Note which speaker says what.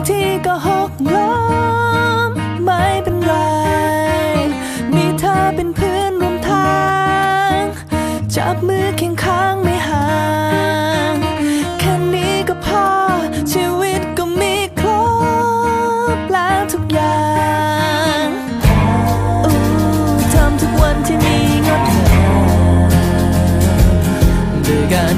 Speaker 1: างทีก็หกล้มไม่เป็นไร มีเธอเป็นเพื่อนร่วมทาง จับมือเคียงข้างไม่ห่าง แค่นี้ก็พอ ชีวิตก็มีครบแล้วทุกอย่างอ้ทำทุกวันที่มีงดงามด้วยกัน